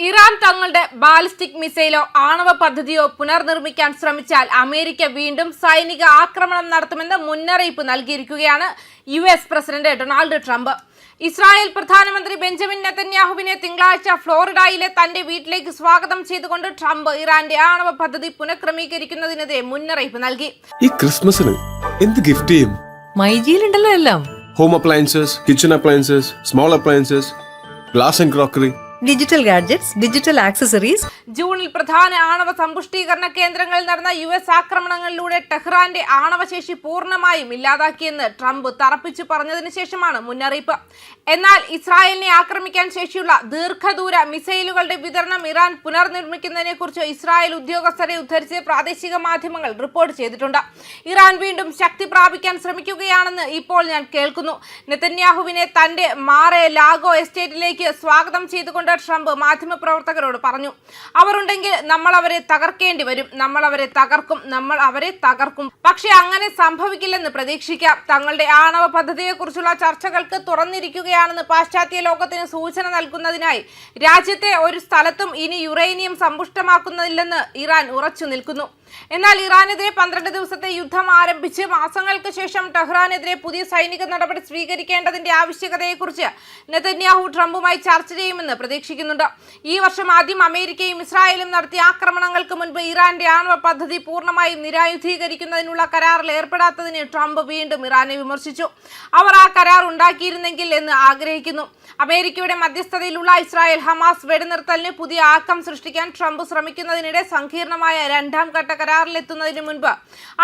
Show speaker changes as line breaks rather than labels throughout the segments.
Iran തങ്ങളുടെ ballistic മിസൈലോ ആണവ പദ്ധതിയോ പുനർനിർമ്മിക്കാൻ ശ്രമിച്ചാൽ അമേരിക്ക വീണ്ടും സൈനിക ആക്രമണം നടത്തുമെന്ന് മുന്നറിയിപ്പ് നൽകിയിരിക്കുകയാണ് U S president Donald Trump. Israel പ്രധാനമന്ത്രി ബെഞ്ചമിൻ നെതന്യാഹുവിനെ തിങ്കളാഴ്ച ഫ്ലോറിഡയിലെ തന്റെ വീട്ടിലേക്ക് സ്വാഗതം ചെയ്തുകൊണ്ട് ട്രംപ് ഇറാന്റെ ആണവ പദ്ധതി പുനഃക്രമീകരിക്കുന്നതിനെതിരെ മുന്നറിയിപ്പ് നൽകി.
ഈ ക്രിസ്മസിന് എന്ത് ഗിഫ്റ്റ് ചെയ്യും?
മൈജിയിലുണ്ടല്ലോ എല്ലാം.
Home appliances kitchen appliances small appliances glass and crockery
digital gadgets, digital accessories,
ജൂണിൽ പ്രധാന ആണവ സമ്പുഷ്ടീകരണ കേന്ദ്രങ്ങളിൽ നടന്ന യു എസ് ആക്രമണങ്ങളിലൂടെ ടെഹ്റാന്റെ ആണവശേഷി പൂർണമായും ഇല്ലാതാക്കിയെന്ന് ട്രംപ് തറപ്പിച്ചു പറഞ്ഞതിന് ശേഷമാണ് മുന്നറിയിപ്പ്. എന്നാൽ ഇസ്രായേലിനെ ആക്രമിക്കാൻ ശേഷിയുള്ള ദീർഘദൂര മിസൈലുകളുടെ വിതരണം ഇറാൻ പുനർനിർമ്മിക്കുന്നതിനെ കുറിച്ച് ഇസ്രായേൽ ഉദ്യോഗസ്ഥരെ ഉദ്ധരിച്ച് പ്രാദേശിക മാധ്യമങ്ങൾ റിപ്പോർട്ട് ചെയ്തിട്ടുണ്ട്. ഇറാൻ വീണ്ടും ശക്തി പ്രാപിക്കാൻ ശ്രമിക്കുകയാണെന്ന് ഇപ്പോൾ ഞാൻ കേൾക്കുന്നു. നെതന്യാഹുവിനെ തന്റെ മാറെ ലാഗോ എസ്റ്റേറ്റിലേക്ക് സ്വാഗതം ചെയ്തുകൊണ്ട് ട്രംപ് മാധ്യമപ്രവർത്തകരോട് പറഞ്ഞു. അവരുണ്ടെങ്കിൽ നമ്മൾ അവരെ തകർക്കേണ്ടി വരും. നമ്മൾ അവരെ തകർക്കും. നമ്മൾ അവരെ തകർക്കും. പക്ഷെ അങ്ങനെ സംഭവിക്കില്ലെന്ന് പ്രതീക്ഷിക്കാം. തങ്ങളുടെ ആണവ പദ്ധതിയെക്കുറിച്ചുള്ള ചർച്ചകൾക്ക് തുറന്നിരിക്കുകയാണെന്ന് പാശ്ചാത്യ ലോകത്തിന് സൂചന നൽകുന്നതിനായി രാജ്യത്തെ ഒരു സ്ഥലത്തും ഇനി യുറേനിയം സമ്പുഷ്ടമാക്കുന്നില്ലെന്ന് ഇറാൻ ഉറച്ചു നിൽക്കുന്നു. എന്നാൽ ഇറാനെതിരെ പന്ത്രണ്ട് ദിവസത്തെ യുദ്ധം ആരംഭിച്ച് മാസങ്ങൾക്ക് ശേഷം ടെഹ്റാനെതിരെ പുതിയ സൈനിക നടപടി സ്വീകരിക്കേണ്ടതിന്റെ ആവശ്യകതയെക്കുറിച്ച് നെതന്യാഹു ട്രംപുമായി ചർച്ച ചെയ്യുമെന്ന് പ്രതീക്ഷിക്കുന്നുണ്ട്. ഈ വർഷം ആദ്യം അമേരിക്കയും ഇസ്രായേലും നടത്തിയ ആക്രമണങ്ങൾക്ക് മുൻപ് ഇറാന്റെ ആണവ പദ്ധതി പൂർണമായും നിരായുധീകരിക്കുന്നതിനുള്ള കരാറിൽ ഏർപ്പെടാത്തതിന് ട്രംപ് വീണ്ടും ഇറാനെ വിമർശിച്ചു. അവർ ആ കരാർ ഉണ്ടാക്കിയിരുന്നെങ്കിൽ എന്ന് ആഗ്രഹിക്കുന്നു. അമേരിക്കയുടെ മധ്യസ്ഥതയിലുള്ള ഇസ്രായേൽ ഹമാസ് വെടിനിർത്തലിന് പുതിയ ആക്കം സൃഷ്ടിക്കാൻ ട്രംപ് ശ്രമിക്കുന്നതിനിടെ സങ്കീർണമായ രണ്ടാം ഘട്ട കരാറിലെത്തുന്നതിന് മുൻപ്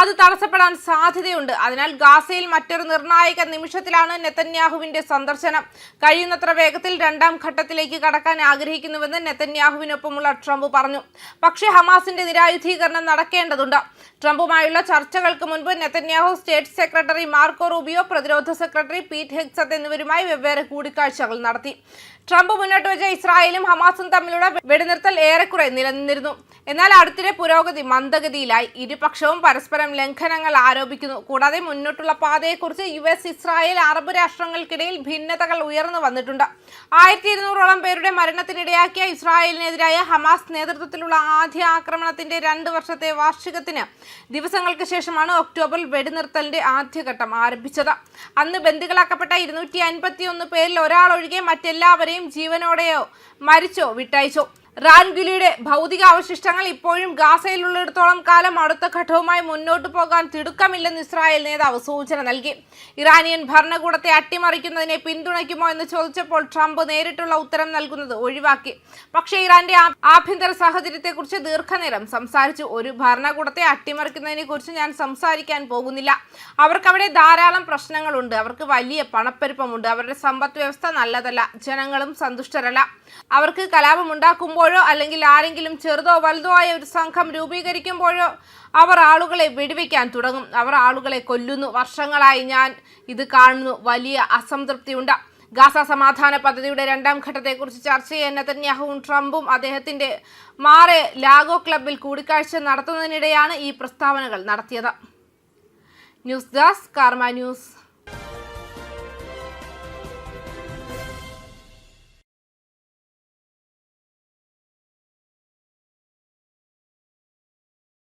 അത് തടസ്സപ്പെടാൻ സാധ്യതയുണ്ട്. അതിനാൽ ഗാസയിൽ മറ്റൊരു നിർണായക നിമിഷത്തിലാണ് നെതന്യാഹുവിന്റെ സന്ദർശനം. കഴിയുന്നത്ര വേഗത്തിൽ രണ്ടാം ഘട്ടത്തിലേക്ക് കടക്കാൻ ആഗ്രഹിക്കുന്നുവെന്ന് നെതന്യാഹുവിനൊപ്പമുള്ള ട്രംപ് പറഞ്ഞു. പക്ഷേ ഹമാസിന്റെ നിരായുധീകരണം നടക്കേണ്ടതുണ്ട്. ട്രംപുമായുള്ള ചർച്ചകൾക്ക് മുൻപ് Netanyahu state secretary Marco Rubio പ്രതിരോധ സെക്രട്ടറി പീറ്റ് ഹെക്സത്ത് എന്നിവരുമായി വെവ്വേറെ കൂടിക്കാഴ്ചകൾ നടത്തി. ട്രംപ് മുന്നോട്ട് വെച്ച ഇസ്രായേലും ഹമാസും തമ്മിലുള്ള വെടിനിർത്തൽ ഏറെക്കുറെ നിലനിന്നിരുന്നു. എന്നാൽ അടുത്തിടെ പുരോഗതി മന്ദഗതിയിലായി. ഇരുപക്ഷവും പരസ്പരം ലംഘനങ്ങൾ ആരോപിക്കുന്നു. കൂടാതെ മുന്നോട്ടുള്ള പാതയെക്കുറിച്ച് യു എസ് ഇസ്രായേൽ അറബ് രാഷ്ട്രങ്ങൾക്കിടയിൽ ഭിന്നതകൾ ഉയർന്നു വന്നിട്ടുണ്ട്. ആയിരത്തി ഇരുന്നൂറോളം പേരുടെ മരണത്തിനിടയാക്കിയ ഇസ്രായേലിനെതിരായ ഹമാസ് നേതൃത്വത്തിലുള്ള ആദ്യ ആക്രമണത്തിന്റെ രണ്ട് വർഷത്തെ വാർഷികത്തിന് ദിവസങ്ങൾക്ക് ശേഷമാണ് ഒക്ടോബറിൽ വെടിനിർത്തലിന്റെ ആദ്യഘട്ടം ആരംഭിച്ചത്. അന്ന് ബന്ദികളാക്കപ്പെട്ട ഇരുന്നൂറ്റി അൻപത്തി ഒന്ന് പേരിൽ ഒരാളൊഴികെ മറ്റെല്ലാവരെയും ജീവനോടെയോ മരിച്ചോ വിട്ടയച്ചു റാൻഗുലിയുടെ ഭൗതികാവശിഷ്ടങ്ങൾ ഇപ്പോഴും ഗാസയിലുള്ളിടത്തോളം കാലം അടുത്ത ഘട്ടവുമായി മുന്നോട്ട് പോകാൻ തിടുക്കമില്ലെന്ന് ഇസ്രായേൽ നേതാവ് സൂചന നൽകി. ഇറാനിയൻ ഭരണകൂടത്തെ അട്ടിമറിക്കുന്നതിനെ പിന്തുണയ്ക്കുമോ എന്ന് ചോദിച്ചപ്പോൾ ട്രംപ് നേരിട്ടുള്ള ഉത്തരം നൽകുന്നത് ഒഴിവാക്കി. പക്ഷേ ഇറാന്റെ ആഭ്യന്തര സാഹചര്യത്തെക്കുറിച്ച് ദീർഘനേരം സംസാരിച്ചു. ഒരു ഭരണകൂടത്തെ അട്ടിമറിക്കുന്നതിനെ കുറിച്ച് ഞാൻ സംസാരിക്കാൻ പോകുന്നില്ല. അവർക്കവിടെ ധാരാളം പ്രശ്നങ്ങളുണ്ട്. അവർക്ക് വലിയ പണപ്പെരുപ്പമുണ്ട്. അവരുടെ സമ്പദ് വ്യവസ്ഥ നല്ലതല്ല. ജനങ്ങളും സന്തുഷ്ടരല്ല. അവർക്ക് കലാപമുണ്ടാക്കുമ്പോഴോ അല്ലെങ്കിൽ ആരെങ്കിലും ചെറുതോ വലുതോ ആയ ഒരു സംഘം രൂപീകരിക്കുമ്പോഴോ അവർ ആളുകളെ വെടിവെക്കാൻ തുടങ്ങും. അവർ ആളുകളെ കൊല്ലുന്നു. വർഷങ്ങളായി ഞാൻ ഇത് കാണുന്നു. വലിയ അസംതൃപ്തിയുണ്ട്. ഗാസ സമാധാന പദ്ധതിയുടെ രണ്ടാം ഘട്ടത്തെക്കുറിച്ച് ചർച്ച ചെയ്യാൻ നെതന്യാഹുവും ട്രംപും അദ്ദേഹത്തിന്റെ മാറെ ലാഗോ ക്ലബിൽ കൂടിക്കാഴ്ച നടത്തുന്നതിനിടെയാണ് ഈ പ്രസ്താവനകൾ നടത്തിയത്. News desk Karma news.